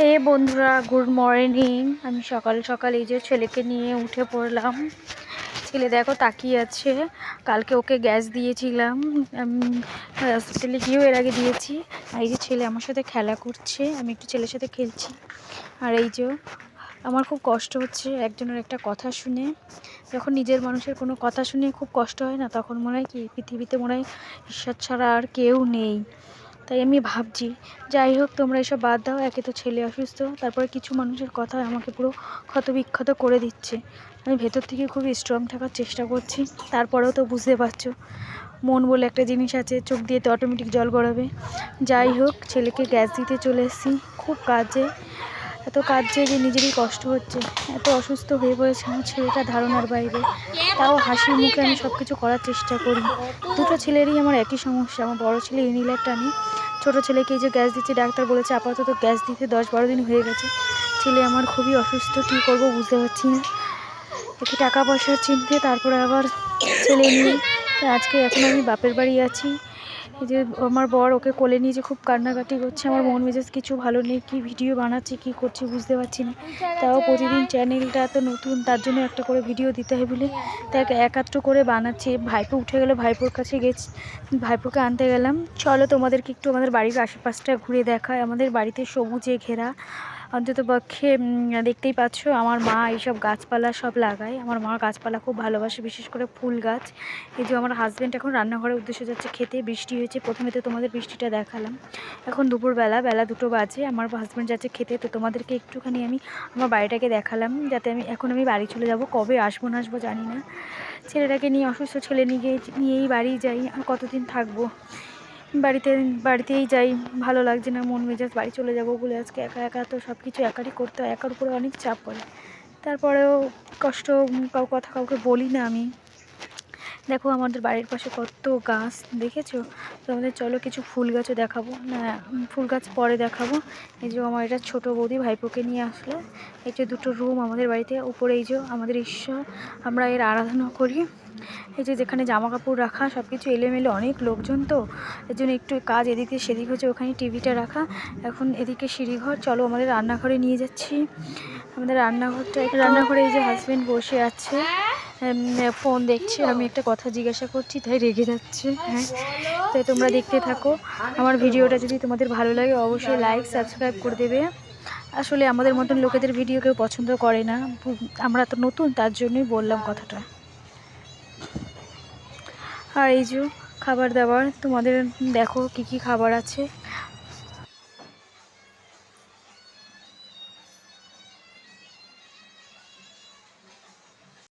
এ বন্ধুরা, good morning. আমি সকাল সকাল এই যে ছেলেকে নিয়ে উঠে পড়লাম। ছেলে দেখো তাকিয়ে আছে। কালকে ওকে গ্যাস দিয়েছিলাম। হসপিটালে গিয়েও এর আগে দিয়েছি। আর এই যে ছেলে আমার সাথে খেলা করছে, আমি একটু ছেলের সাথে খেলছি। আর এই যে আমার খুব কষ্ট হচ্ছে একজনের একটা কথা শুনে। যখন নিজের মানুষের কোনো কথা শুনে খুব কষ্ট হয় না, তখন মনে হয় কি, পৃথিবীতে মনে হয় ঈশ্বর ছাড়া আর কেউ নেই। তাই আমি ভাবছি, যাই হোক তোমরা এসব বাদ দাও, একে তো ছেলে অসুস্থ, তারপরে কিছু মানুষের কথা আমাকে পুরো ক্ষতবিক্ষত করে দিচ্ছে। আমি ভেতর থেকে খুব স্ট্রং থাকার চেষ্টা করছি, তারপরেও তো বুঝতে পারছ, মন বলে একটা জিনিস আছে, চোখ দিয়ে তো অটোমেটিক জল গড়াবে। যাই হোক, ছেলেকে গ্যাস দিতে চলে এসেছি, খুব কাজে। এত কাজে যে নিজেরই কষ্ট হচ্ছে। এত অসুস্থ হয়ে পড়েছে আমার ছেলেটা ধারণার বাইরে। তাও হাসি মুখে আমি সব কিছু করার চেষ্টা করি। দুটো ছেলেরই আমার একই সমস্যা। আমার বড় ছেলে ইউনিলার টানে ছোটো ছেলেকে এই যে গ্যাস দিচ্ছে, ডাক্তার বলেছে আপাতত গ্যাস দিতে দশ বারো দিন হয়ে গেছে। ছেলে আমার খুবই অসুস্থ, কী করব বুঝতে পারছি না। একটু টাকা পয়সার চিনতে, তারপরে আবার ছেলে নিয়ে। আজকে এখন আমি বাপের বাড়ি আছি। এই যে আমার বর ওকে কোলে নিয়ে যে খুব কান্নাকাটি করছে, আমার মন মেজাজ কিছু ভালো নেই, কি ভিডিও বানাচ্ছি, কি করছি বুঝতে পারছি না। তাও প্রতিদিন চ্যানেলটা এত নতুন, তার জন্য একটা করে ভিডিও দিতে হয় বলে তাকে একাত্র করে বানাচ্ছি। ভাইপো উঠে গেলে, ভাইপোর কাছে গেছি, ভাইপোকে আনতে গেলাম। চলো তোমাদেরকে একটু আমাদের বাড়ির আশেপাশটা ঘুরে দেখায়। আমাদের বাড়িতে সবুজে ঘেরা অন্তত পক্ষে দেখতেই পাচ্ছ আমার মা এইসব গাছপালা সব লাগায়। আমার মা গাছপালা খুব ভালোবাসে, বিশেষ করে ফুল গাছ। এই যে আমার হাজব্যান্ড এখন রান্নাঘরের উদ্দেশ্যে যাচ্ছে খেতে, বৃষ্টি হয়েছে, প্রথমে তো তোমাদের বৃষ্টিটা দেখালাম। এখন দুপুরবেলা, বেলা দুটো বাজে, আমার হাজব্যান্ড যাচ্ছে খেতে, তো তোমাদেরকে একটুখানি আমি আমার বাড়িটাকে দেখালাম, যাতে আমি, এখন আমি বাড়ি চলে যাব, কবে আসব না আসব জানি না। ছেলেটাকে নিয়ে, অসুস্থ ছেলে নিয়ে, নিয়েই বাড়ি যাই, আর কতদিন থাকব? বাড়িতে, বাড়িতেই যাই, ভালো লাগছে না, মন মেজাজ, বাড়ি চলে যাব বলে আজকে একা একা তো সব কিছু একারই করতে হয়, একার উপরে অনেক চাপ পড়ে। তারপরেও কষ্ট কথা কাউকে বলি না আমি। দেখো আমাদের বাড়ির পাশে কত গাছ দেখেছ? তো আমাদের চলো কিছু ফুল গাছও দেখাবো। না ফুল গাছ পরে দেখাবো। এই যে আমার এটা ছোটো বৌদি ভাইপোকে নিয়ে আসলে। এই যে দুটো রুম আমাদের বাড়িতে উপরে এই যে আমাদের ঈশ্বর। আমরা এর আরাধনা করি। এই যে যেখানে জামা কাপড় রাখা সব কিছু এলোমেলো অনেক লোকজন তো। এর জন্য একটু কাজ এদিকে সেদিক হচ্ছে ওখানে টিভিটা রাখা। এখন এদিকে সিঁড়িঘর চলো আমাদের রান্নাঘরে নিয়ে যাচ্ছি। আমাদের রান্নাঘরটা রান্নাঘরে এই যে হাজব্যান্ড বসে আছে। ফোন দেখছি, আমি একটা কথা জিজ্ঞাসা করছি, তাই রেগে যাচ্ছে হ্যাঁ। তাই তোমরা দেখতে থাকো। আমার ভিডিওটা যদি তোমাদের ভালো লাগে, অবশ্যই লাইক সাবস্ক্রাইব করে দেবে। আসলে আমাদের মতন লোকেদের ভিডিও কেউ পছন্দ করে না। আমরা তো নতুন, তার জন্যই বললাম কথাটা। আর এই যে খাবার দাবার, তোমাদের দেখো কি কি খাবার আছে।